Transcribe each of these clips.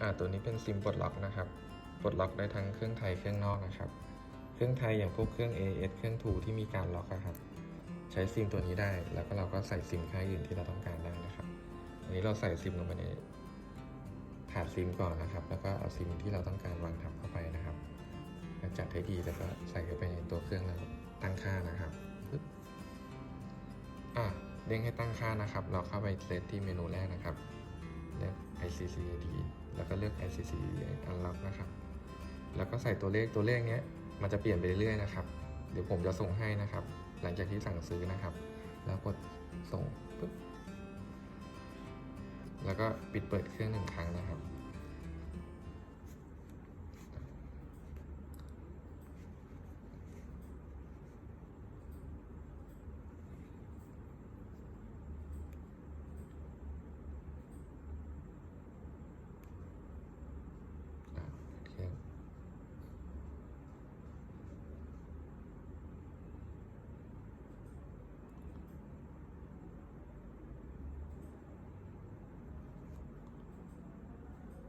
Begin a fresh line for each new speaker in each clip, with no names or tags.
อ่าตัวนี้เป็นซิมปลดล็อกนะครับปลดล็อกได้ทั้งเครื่องไทยเครื่องนอกนะครับ เครื่องไทยอย่างพวกเครื่อง AS เครื่อง2ที่มีการล็อกอะครับ ใช้ซิมตัวนี้ได้ แล้วก็เราก็ใส่ซิมค่ายอื่นที่เราต้องการได้นะครับ อันนี้เราใส่ซิมลงไปในถาดซิมก่อนนะครับ แล้วก็เอาซิมที่เราต้องการวางทับเข้าไปนะครับจัดให้ดีแล้วก็ใส่เข้าไปในตัวเครื่องแล้วตั้งค่านะครับปึ๊บอะเด้งให้ตั้งค่านะครับ เราเข้าไปเซตที่เมนูแรกนะครับเลือก ICCAD แล้วก็เลือก I C C Unlock นะครับ แล้วก็ใส่ตัวเลขตัวเลขเนี้ยมันจะเปลี่ยนไปเรื่อยๆนะครับ เดี๋ยวผมจะส่งให้นะครับ หลังจากที่สั่งซื้อนะครับ แล้วกดส่งปุ๊บแล้วก็ปิดเปิดเครื่องหนึ่งครั้งนะครับ อะเครื่อง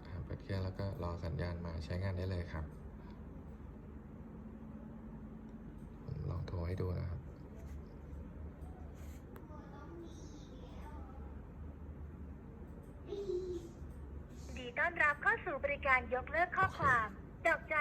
อะเปิดเค รื่อง แล้วก็รอสัญญาณมาใช้งานได้เลยครับ ลองโทรให้ดูนะครับ
ดีต้อนรับเข้าสู่บริการยกเลิกข้อความ ดอกจัน